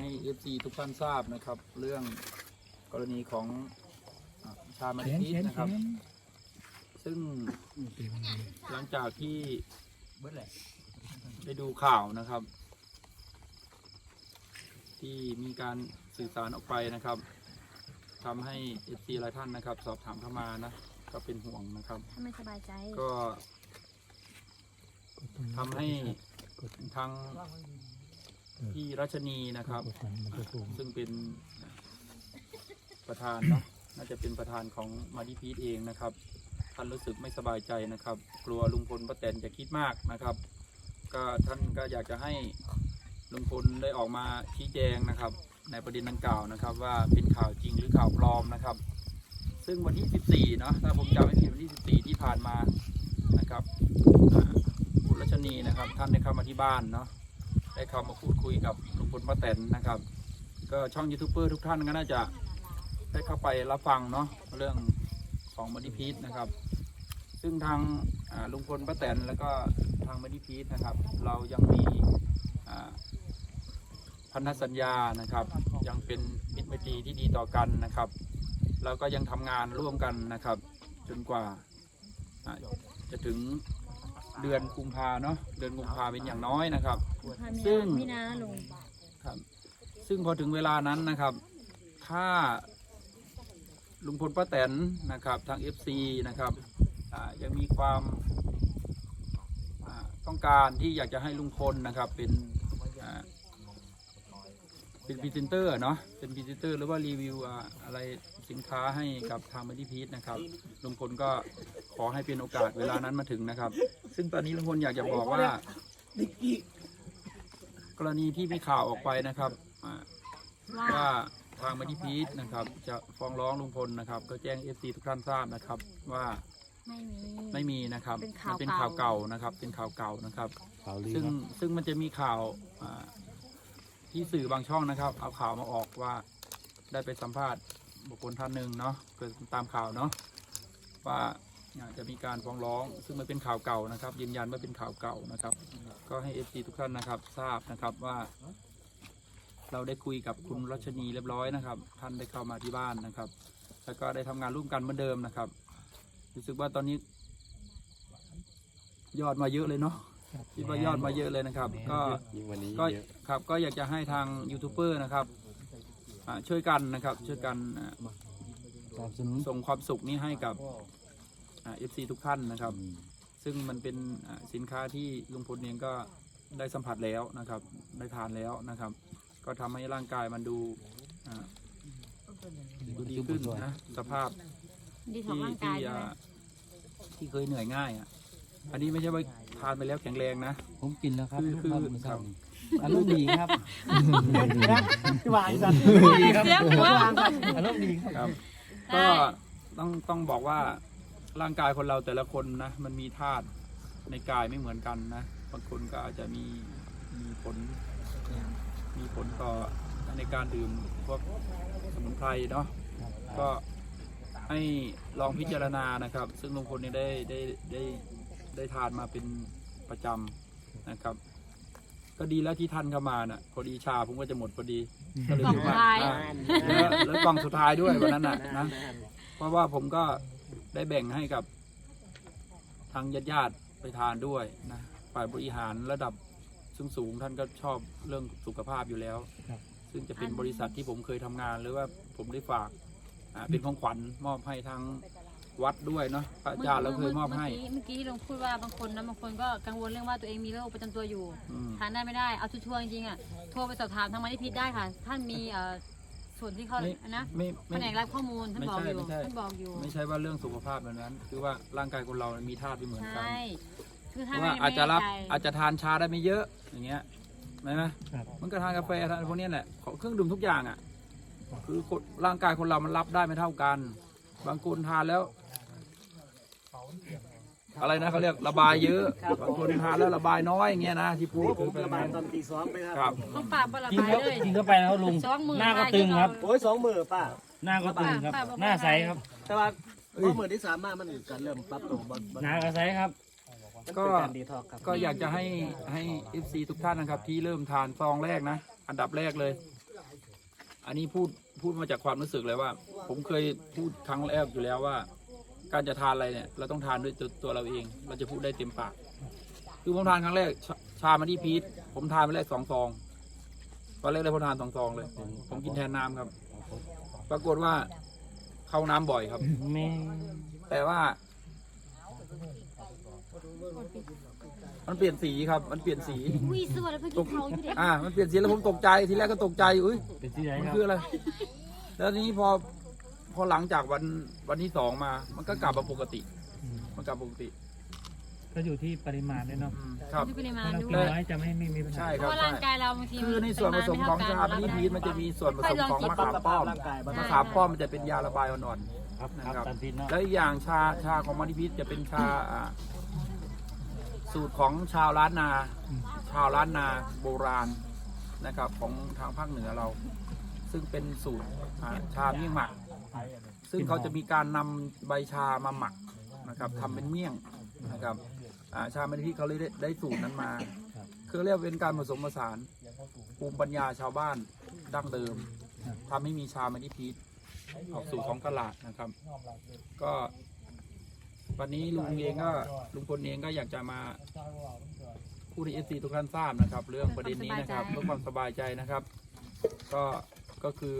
ให้ FC ทุกท่านทราบนะครับ เรื่องกรณีของอ่าชามาริพีนะครับ ซึ่งหลังจากที่ได้ดูข่าวนะครับ ที่มีการสื่อสารออกไปนะครับทำให้ FC หลายท่านนะครับ สอบถามเข้ามานะ ก็เป็นห่วงนะครับ ถ้าไม่สบายใจ ก็ทำให้ทาง พี่รัชนีนะครับ ซึ่งเป็นประธานเนาะน่าจะเป็นประธานของมาดิพีทเองนะครับท่านรู้สึกไม่สบายใจนะครับ กลัวลุงพลป้าแตนจะคิดมากนะครับ ก็ท่านก็อยากจะให้ลุงพลได้ออกมาชี้แจงนะครับ ในประเด็นดังกล่าวนะครับ ว่าเป็นข่าวจริงหรือข่าวปลอมนะครับ ซึ่งวันที่ 14 เนาะถ้าผมจำไม่ผิดวันที่ 14 ที่ผ่านมานะครับอ่าคุณรัชนีนะครับ ท่านได้เข้ามาที่บ้านเนาะ ได้เข้ามาพูดคุยกับลุงพลป้าแตนนะครับ ก็ช่องยูทูบเบอร์ทุกท่านก็น่าจะได้เข้าไปรับฟังเนาะเรื่องของมันิพีทนะครับ ซึ่งทางลุงพลป้าแตนแล้วก็ทางมันิพีทนะครับ เรายังมีพันธสัญญานะครับ ยังเป็นมิตรไมตรีที่ดีต่อกันนะครับเราก็ยังทำงานร่วมกันนะครับ จนกว่าจะถึงเดือนกุมภาเนาะเดือนกุมภาเป็นอย่างน้อยนะครับ ซึ่งมีนาลุงครับ ซึ่งพอถึงเวลานั้นนะครับ ถ้าลุงพลป้าแตนนะครับทาง FC นะครับอ่ายังมีความอ่าต้องการที่อยากจะให้ลุงพลนะครับเป็นอ่าเป็นพรีเซนเตอร์เนาะเป็นพรีเซนเตอร์หรือว่ารีวิวอ่าอะไรสินค้าให้กับทางมัดีพีทนะครับลุงพลก็ขอให้เป็นโอกาสเวลานั้นมาถึงนะครับ ซึ่งตอนนี้ลุงพลอยากจะบอกว่า กรณีที่มีข่าวออกไปนะครับอ่าว่าว่าทางมัดีพีทนะครับ จะฟ้องร้องลุงพลนะครับ ก็แจ้งเอฟซีทุกท่านทราบนะครับว่าไม่มี ไม่มีนะครับเป็นข่าว มัเป็นข่าวเก่านะครับ เป็นข่าวเก่านะครับ ข่าวลือซึ่งเนาะซึ่งมันจะมีข่าวอ่าที่สื่อบางช่องนะครับ เอาข่าวมาออกว่าได้ไปสัมภาษณ์บุคคลท่านหนึ่งเนาะเกิดตามข่าวเนาะว่าอ่า จะมีการฟ้องร้อง ซึ่งมันเป็นข่าวเก่านะครับ ยืนยันว่าเป็นข่าวเก่านะครับ ก็ให้เอฟซีทุกท่านนะครับ ทราบนะครับว่า เราได้คุยกับคุณรัชนีเรียบร้อยนะครับ ท่านได้เข้ามาที่บ้านนะครับ แล้วก็ได้ทำงานร่วมกันเหมือนเดิมนะครับ รู้สึกว่าตอนนี้ ยอดมาเยอะเลยเนาะคิดว่ายอดมาเยอะเลยนะครับ ก็ยิ่งวันนี้ก็เยอะครับก็อยากจะให้ทางยูทูบเบอร์นะครับอ่าช่วยกันนะครับ ช่วยกันอ่าสนับสนุนส่งความสุขนี้ให้กับ เอฟซีทุกท่านนะครับ ซึ่งมันเป็นอ่าสินค้าที่ลุงพลเองก็ได้สัมผัสแล้วนะครับ ได้ทานแล้วนะครับ ก็ทำให้ร่างกายมันดูอ่าดูดีขึ้นนะสภาพดีของที่ร่างที่กายใช่ไหมอ่าที่เคยเหนื่อยง่ายอะอันนี้ไม่ใช่ว่าทานไปแล้วแข็งแรงนะ ผมกินแล้วครับคือคือครับมื้อครัเช้าบนี้อารมณ์ดีครับที่วางสัตว์ดีครับเสียหัวอารมณ์ดีครับครับได้ก็ต้องต้องบอกว่า ร่างกายคนเราแต่ละคนนะมันมีธาตุในกายไม่เหมือนกันนะบางคนก็อาจจะมีมีผลมีผลต่อในการดื่มพวกสมุนไพรเนาะก็ให้ลองพิจารณานะครับ ซึ่งลุงพลเนี่ยได้ได้ได้ได้ทานมาเป็นประจำนะครับ ก็ดีแล้วที่ท่านเข้ามาน่ะพอดีชาผมก็จะหมดพอดีก็เลยกล่องถือว่าท้ายอ่าแล้วแล้วกล่องสุดท้ายด้วยวันนั้นน่ะนะเพราะว่าผมก็ ได้แบ่งให้กับทางญาติญาติๆไปทานด้วยนะฝ่ายบริหารระดับสูงสูงๆท่านก็ชอบเรื่องสุขภาพอยู่แล้วครับซึ่งจะเป็นบริษัทที่ผมเคยทำงานหรือว่าผมได้ฝากอ่าเป็นของขวัญมอบให้ทางวัดด้วยเนาะพระอาจารย์เราเคยมอบให้ เมื่อกี้เมื่อกี้ที่ลุงพูดว่าบางคนนะบางคนก็กังวลเรื่องว่าตัวเองมีโรคประจำตัวอยู่อืมทานได้ไม่ได้ เอาชัวร์ๆจริงๆอะ โทรไปสอบถามทางมาที่พิษได้ค่ะ ท่านมีเอ่อ ส่วนที่เขาไม่นะไม่แผไม่ นกรับข้อมูลท่านบอกอยู่ไม่ใช่ ท่านบอกอยู่ไม่ใช่ว่าเรื่องสุขภาพแบบนั้น คือว่าร่างกายคนเรามีธาตุไม่เหมือนกันใช่คือเพถ้าราะไม่ว่าอาจจะรับไม่แน่ใจอาจจะทานชาได้ไม่เยอะอย่างเงี้ยใช่ไหมครับ มันก็ทานกาแฟทานพวกเนี้ยแหละของเครื่องดื่มทุกอย่างอะคือคนร่างกายคนเรามันรับได้ไม่เท่ากัน บางคนทานแล้ว อะไรนะเขาเรียกระบายเยอะบางคนทานแล้วระบายน้อยอย่างเงี้ยนะที่พูดผคือมเป็นระบายตอนตีสองไปคครัรับต้องปราบบละกินบายเข้าเลยกินเข้าไปแล้วลุง สองหมื่นหน้าก็ตึงครับ โอ้ยสองมือป้า หน้าก็ตึงครับป้าบอกหน้าใสครับ แต่ว่าพอมือที่สามมามันการเริ่มปรับตัวบนหน้าก็ใสครับ มันเป็นการดีท็อกครับก็อยากจะให้ให้เอฟซีทุกท่านนะครับ ที่เริ่มทานซองแรกนะ อันดับแรกเลย อันนี้พูดพูดมาจากความรู้สึกเลยว่า ผมเคยพูดครั้งแรกอยู่แล้วว่า การจะทานอะไรเนี่ย เราต้องทานด้วยตัวตัวเราเอง เราจะพูดได้เต็มปาก คือผมทานครั้งแรกชาชามาที่พีทผมทานไปแรกสองซองตอนแรกเลยผมทานสองซองเลยผมกินแทนน้ำครับ ปรากฏว่าเข้าน้ำบ่อยครับ แม่แต่ว่า มันเปลี่ยนสีครับ มันเปลี่ยนสี อุ้ยสวัสดีเพื่อนกินเขาอยู่เด็กอ่า มันเปลี่ยนสีแล้วผมตกใจ ทีแรกก็ตกใจ อุ้ยเป็นที่ไหนมันครับ คืออะไร แล้วทีนี้พอพ อหลังจากวันวันที่สองมา มันก็กลับมาปกติ มันกลับปกติ ก็อยู่ที่ปริมาณด้วยเนาะอืมครับ ที่ปริมาณถ้าเราด้กิวนยน้อยจะไม่ไม่มีปัญหา ใช่เพครัราะบว่าร่างกายเราบางทีคือในส่วนผสมของชาบันนี่พีชมันจะมีส่วนผสมของมะขามป้อมร่างกายมันมะขามป้อมมันจะเป็นยาระบายอ่อนครับๆคนะครัรับบตันพิษเนาะแล้วอีกอย่างชาชาของมันนี่พีชจะเป็นชาอ่าสูตรของชาวล้านนา ชาวล้านนาโบราณนะครับ ของทางภาคเหนือเรา ซึ่งเป็นสูตรอ่าชาเมี่ยงหมัก ซึ่งเขาจะมีการนำใบชามาหมักนะครับทำเป็นเมี่ยงนะครับอ่าชาเมนพีเขาเลยได้ได้สูตรนั้นมาคือเรียกว่าเป็นการผสมผสานภูมิปัญญาชาวบ้านดั้งเดิมทำให้มีชาเมนพีชออกสู่ท้องตลาดนะครับ ก็ วันนี้ลุงเองก็ลุงพลเองก็อยากจะมาพูดให้เอฟซีทุกท่านทราบนะครับ เรื่องประเด็นนี้นะครับเพื่อความสบายใจนะครับ ก็ ก็คือ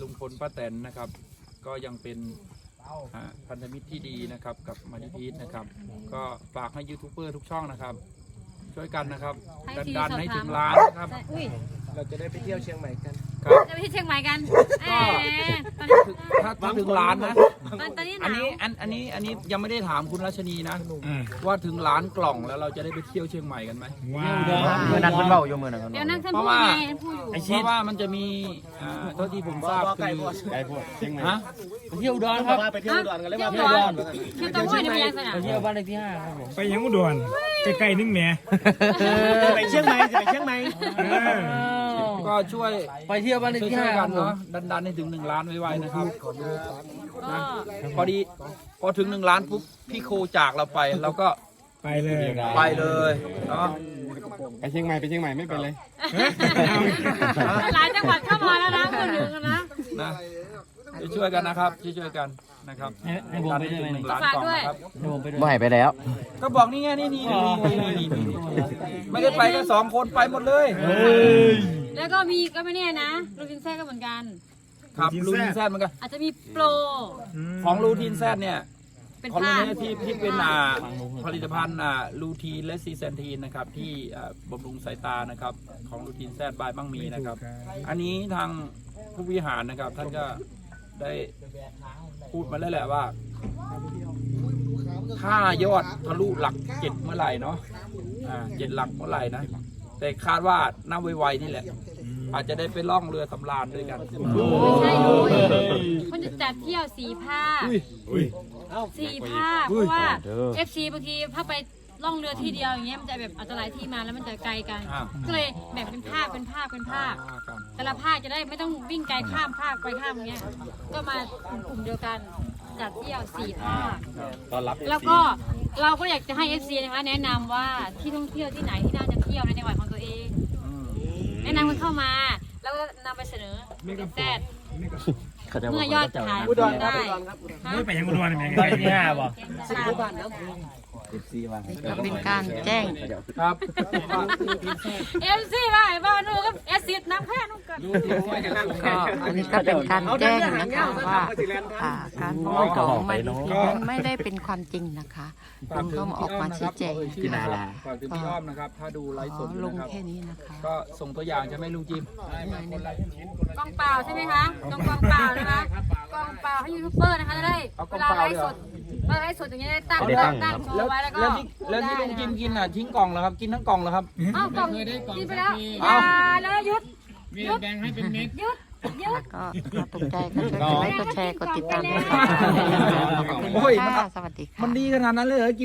ลุงพลป้าแตนนะครับ ก็ยังเป็นอ่าพันธมิตรที่ดีนะครับกับมานิพีทนะครับ ก็ฝากให้ยูทูบเบอร์ทุกช่องนะครับ ช่วยกันนะครับให้ดันฟรีดันให้สอบถามถึงล้านนะครับใช่อุ้ยเราจะได้ไปเที่ยวเชียงใหม่กันครับ จะไปที่เชียงใหม่กันแหมตอนถ้าถ้าถึงล้านนะนี้ตอนนี้หอันนาวนี้อันอันนี้อันนี้ยังไม่ได้ถามคุณรัชนีนะว่าถึงล้านกล่องแล้วเราจะได้ไปเที่ยวเชียงใหม่กันไหมเมื่อนั้นเพิ่นเบ้าอยู่มื้อนั้นเดี๋ยวนั่งท่านเพพูราะดว่าไงท่านพูดอยู่ เพราะว่ามันจะมีอ่าเท่าที่ผมทราบคือไกลโพดเชียงใหม่ฮะไปเที่ยวอุดรคครัรับบไปเที่ยวอุดรกันเลยเที่ยวว่าก่อนเที่ยวตะวันในพยานสนามไปเที่ยวบ้านเลขที่ห้าครับผมไปยังอุดรใกล้ๆนึงแหม่ไปเชียงใหม่จะไปเชียงใหม่ ก็ช่วยไปเที่ยวบ้านเลขช่วยที่ช่วห้ายคกัรันบผม เนาะดันดันให้ถึงหนึ่งล้านไวๆนะครับก็นะพอดีพอถึงหนึ่งล้านปุ๊บพี่โคจากเราไปเราก็ไปเลยไปเลยเนาะ ไปเชียงใหม่ไปเชียงใหม่ไม่เป็นไรหลายจังหวัดเข้ามาแล้วนะคนหนึ่งนะนะช่วยๆกันนะครับช่วยๆกันนะครับให้ให้ผมดันไปให้ด้วยถึงไหม หนึ่งล้านกล่องนะครับให้ผมไปด้วย บ่ให้ไปแล้ว ก็บอกนี่ไงนี่นี่นี่นี่นี่นี่ไม่ได้ไปแค่สองคนไปหมดเลย แล้วก็มีก็ไม่แน่นะลูกจินแซ่ก็เหมือนกัน ครับรูทีนแซดเหมือนกันอาจจะมีโปร ของรูทีนแซดเนี่ย เป็นของผ้ารุ่นนี้ที่ที่เป็นอ่าผลิตภัณฑ์อ่าลูทีนและซีเซนทีนนะครับที่อ่าบำรุงสายตานะครับของลูทีนแซดบายบ้างมีนะครับ อันนี้ทางผู้บริหารนะครับ ท่านก็ได้พูดมาแล้วแหละว่า ถ้ายอดทะลุหลักเจ็ดเมื่อไหร่เนาะอ่าเจ็ดหลักเมื่อไหร่นะ แต่คาดว่าน่าไวๆนี่แหละ อาจจะได้ไปล่องเรือสำราญด้วยกัน ไม่ใช่เลยมันจะจัดเที่ยวสีผ้าสีผ้าเพราะว่า FC บางทีถ้าไปล่องเรือที่เดียวอย่างเงี้ยมันจะแบบอาจจะหลายที่มาแล้วมันจะไกลกัน อ่า ก็เลยแบ่งเป็นภาคเป็นภาคเป็นภาคว่ากันแต่ละภาคจะได้ไม่ต้องวิ่งไกลข้ามภาคไปข้ามอย่างเงี้ย ก็มากลุ่มเดียวกันจัดเที่ยวสี่ภาค ตอนรับ แล้วก็เราก็อยากจะให้ FC นะคะแนะนำว่าที่ท่องเที่ยวที่ไหนที่น่าจะ เที่ยวในจังหวัดของตัวเองอืมแนะนำกันเข้ามา แล้วก็นำไปเสนอเป็นแซดเมื่อยอดขายอุดรครับได้อุดรครับฮะไม่ไปยังอุดรนี่แหม่บ้านเลขที่ห้าบ่ผู้บ้านครับ เป็นการแจ้งครับเอฟซีว่าไอ้บ้านูก็เอซิดน้ำแพ้นุ่งกันก็อันนี้ก็เป็นการแจ้งนะคะว่าอ่าการโพสต์ของมันไม่ได้เป็นความจริงนะคะคุณก็มาออกมาชี้แจงพี่นาลาฝากถึงพี่อ้อมนะครับ ถ้าดูไลฟ์สขอดอยู่ลงนะครับแค่นี้นะคะ ก็ส่งตัวอย่างใช่ไหมลุงจิมกล้องเปล่าใช่ไหมคะต้องกล้องเปล่านะคะกล้องเปล่าให้ยูทูบเบอร์นะคะจะได้เวลาไลฟ์สด เวลาไลฟ์สดอย่างเงี้ยได้ตั้งไม่ได้ตั้งตั้งโชแล้วว์ไว้แล้วก็แล้วที่แล้วที่ลุงจิมกินอะทิ้งกล่องเหรอครับ กินทั้งกล่องเหรอครับ เอ้ากล่องกินไปแล้วอเอ้าย่าแล้วหยุดหยุดแบ่งให้เป็นเม็ด หยุดหยุด ก็ถ้าตกใจก็ช่วยกดไลค์กดแชร์กดติดตามด้วยค่ะขอบคุณโอ้ยมัน ค่ะสวัสดีค่ะ มันดีขนาดนั้นเลยเหรอกิน